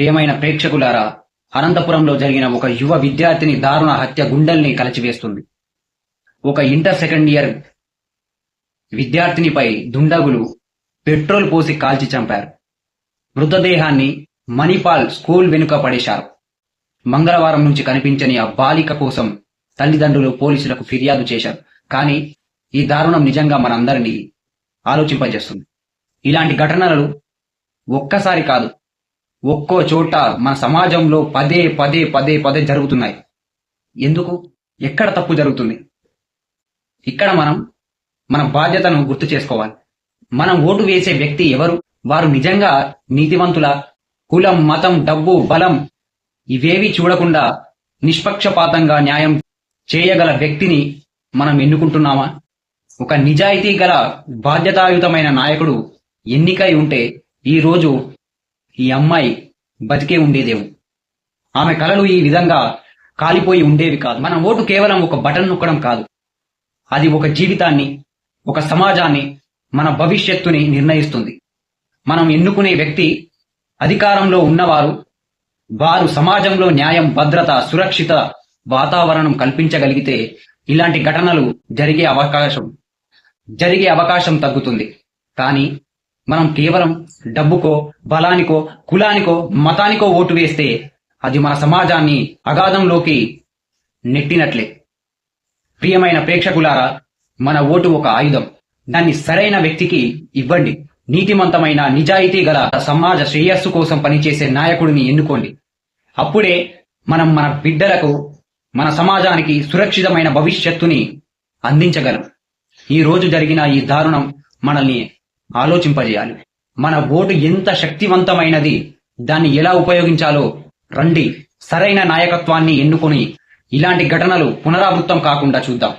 ప్రియమైన ప్రేక్షకులారా అనంతపురంలో జరిగిన ఒక యువ విద్యార్థిని దారుణ హత్య గుండెల్ని కలిచివేస్తుంది. ఒక ఇంటర్ సెకండ్ ఇయర్ విద్యార్థినిపై దుండగులు పెట్రోల్ పోసి కాల్చి చంపారు. మృతదేహాన్ని మణిపాల్ స్కూల్ వెనుక పడేశారు. మంగళవారం నుంచి కనిపించని ఆ బాలిక కోసం తల్లిదండ్రులు పోలీసులకు ఫిర్యాదు చేశారు. కానీ ఈ దారుణం నిజంగా మనందరినీ ఆలోచింపజేస్తుంది. ఇలాంటి ఘటనలు ఒక్కసారి కాదు ఒక్కో చోట మన సమాజంలో పదే పదే పదే పదే జరుగుతున్నాయి. ఎందుకు? ఎక్కడ తప్పు జరుగుతుంది? ఇక్కడ మనం మన బాధ్యతను గుర్తు చేసుకోవాలి. మనం ఓటు వేసే వ్యక్తి ఎవరు? వారు నిజంగా నీతివంతుల కులం మతం డబ్బు బలం ఇవేవి చూడకుండా నిష్పక్షపాతంగా న్యాయం చేయగల వ్యక్తిని మనం ఎన్నుకుంటున్నామా? ఒక నిజాయితీ గల బాధ్యతాయుతమైన నాయకుడు ఎన్నికై ఉంటే ఈ రోజు ఈ అమ్మాయి బతికే ఉండేదేమో. ఆమె కళలు ఈ విధంగా కాలిపోయి ఉండేవి కాదు. మన ఓటు కేవలం ఒక బటన్ నొక్కడం కాదు. అది ఒక జీవితాన్ని ఒక సమాజాన్ని మన భవిష్యత్తుని నిర్ణయిస్తుంది. మనం ఎన్నుకునే వ్యక్తి అధికారంలో ఉన్నవారు వారు సమాజంలో న్యాయం భద్రత సురక్షిత వాతావరణం కల్పించగలిగితే ఇలాంటి ఘటనలు జరిగే అవకాశం జరిగే అవకాశం తగ్గుతుంది. కానీ మనం కేవలం డబ్బుకో బలానికో కులానికో మతానికో ఓటు వేస్తే అది మన సమాజాన్ని అగాధంలోకి నెట్టినట్లే. ప్రియమైన ప్రేక్షకులారా మన ఓటు ఒక ఆయుధం. దాన్ని సరైన వ్యక్తికి ఇవ్వండి. నీతిమంతమైన నిజాయితీ గల సమాజ శ్రేయస్సు కోసం పనిచేసే నాయకుడిని ఎన్నుకోండి. అప్పుడే మనం మన బిడ్డలకు మన సమాజానికి సురక్షితమైన భవిష్యత్తుని అందించగలం. ఈ రోజు జరిగిన ఈ దారుణం మనల్ని ఆలోచింపజేయాలి. మన ఓటు ఎంత శక్తివంతమైనది దాన్ని ఎలా ఉపయోగించాలో రండి. సరైన నాయకత్వాన్ని ఎన్నుకొని ఇలాంటి ఘటనలు పునరావృతం కాకుండా చూద్దాం.